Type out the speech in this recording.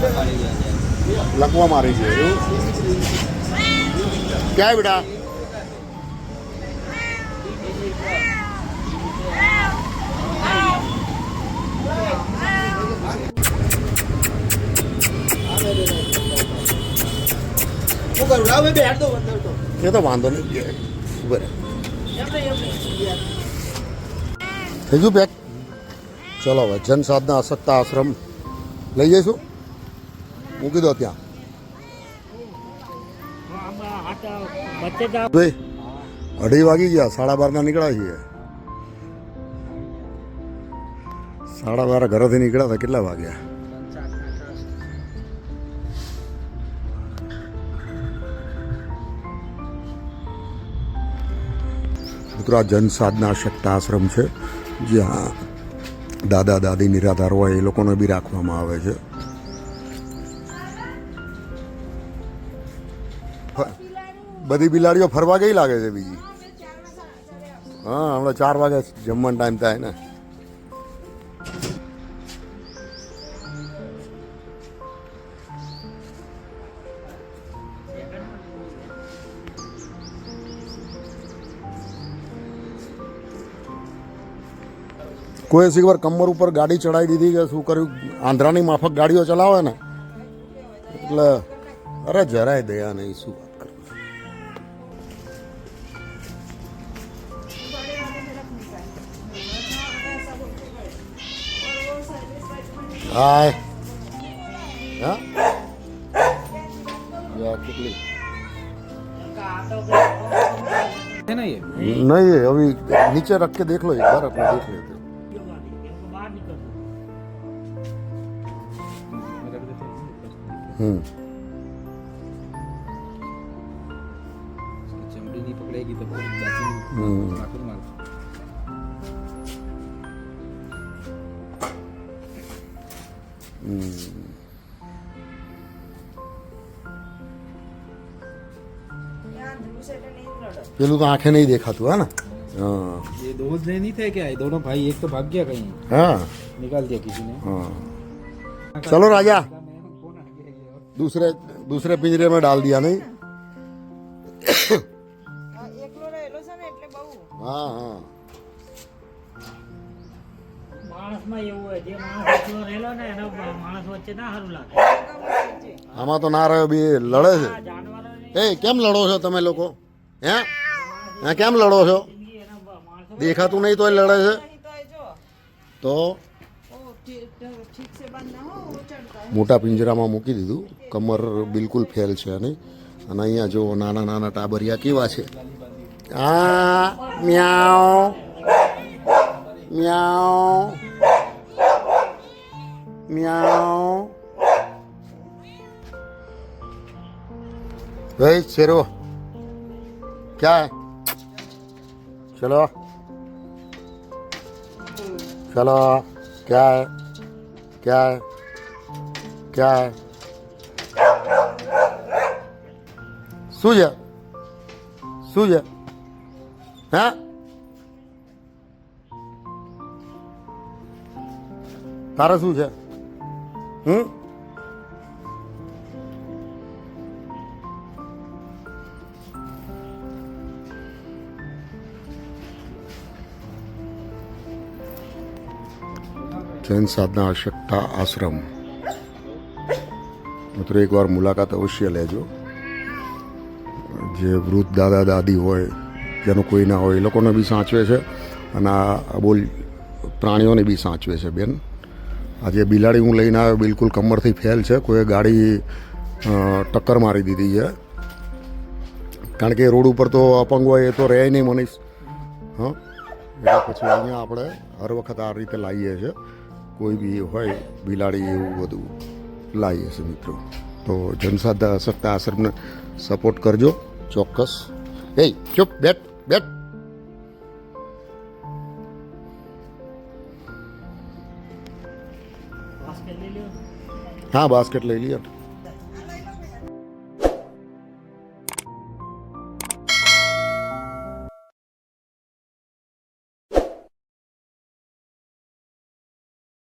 લકવા મારી છે ક્યાં બેટા? એ તો વાંધો નહીં. બરે એમને એમને. થઈ ગયું પેક ચલો હવે જન સાધના અસકતા આશ્રમ લઈ જઈશું. મૂકી દો ત્યાં. ભાઈ અઢી વાગી ગયા સાડા બારના નીકળ્યા છીએ. સાડા બાર ઘરેથી નીકળ્યા હતા કેટલા વાગ્યા? મિત્રો આ જન સાધના શક્તા આશ્રમ છે જ્યાં દાદા દાદી નિરાધાર હોય એ લોકોને બી રાખવામાં આવે છે. બધી બિલાડીઓ ફરવા ગઈ લાગે છે બીજી હા હમણાં ચાર વાગે જમવાનો ટાઈમ થાય ને કોઈ શીખબર કમર ઉપર ગાડી ચડાવી દીધી કે શું કર્યું આંધ્રાની માફક ગાડીઓ ચલાવે ને એટલે અરે જરાય દયા નહીં શું વાત કરું હાય હા યા, કેટલી है ना ये नहीं अभी नीचे रख के देख लो एक बार अपने देख लेते हैं। हम्म પેલું તો આંખે નહીં દેખાતું હા ને હા ये दो जने नहीं थे क्या ये दोनों भाई एक तो भाग गया कहीं हाँ निकाल दिया किसी ने हाँ चलो राजा दूसरे दूसरे पिंजरे में डाल दिया नहीं એકલો રહેલો છે ને એટલે બહુ हाँ हाँ માણસમાં એવું હોય જે માણસ એકલો રહેલો ને એનો માણસ વચ્ચે ના સારું લાગે આમાં તો ના રહ્યો બી લડે છે આ જાનવરોની એ, કેમ લડો છો તમે લોકો? હે? હે, કેમ લડો છો? દેખાતું નહીં તોય લડે છે? તો? મોટા પિંજરામાં મૂકી દીધું. કમર બિલકુલ ફેલ છે નહીં. અને અહીંયા જો નાના નાના ટાબરિયા કેવા છે? આ મ્યાઓ મ્યાઓ મ્યાઉ. भाई शेरो क्या है चलो चलो क्या है क्या है क्या है શું છે શું છે હા તારે શું છે હમ જૈન સાધના અશક્તા આશ્રમ. મિત્રો એકવાર મુલાકાત અવશ્ય લેજો. જે વૃદ્ધ દાદા દાદી હોય, જેનું કોઈ ના હોય, એ લોકોને બી સાચવે છે અને આ અબોલ પ્રાણીઓને બી સાચવે છે બેન. આજે બિલાડી હું લઈને આવ્યો, બિલકુલ કમરથી ફેલ છે. કોઈ ગાડી ટક્કર મારી દીધી છે. કારણ કે રોડ ઉપર તો અપંગ હોય એ તો રહે નહીં મનીષ. હા? એટલે પછી અહીંયા આપણે હર વખત આ રીતે લાવીએ છીએ. કોઈ બી હોય બિલાડી એવું બધું લાવીએ છીએ મિત્રો તો જનસાધા સત્તા આશ્રમને સપોર્ટ કરજો ચોક્કસ એ ચૂપ બેટ બેટ બાસ્કેટ લઈ લ્યો હા બાસ્કેટ લઈ લઈએ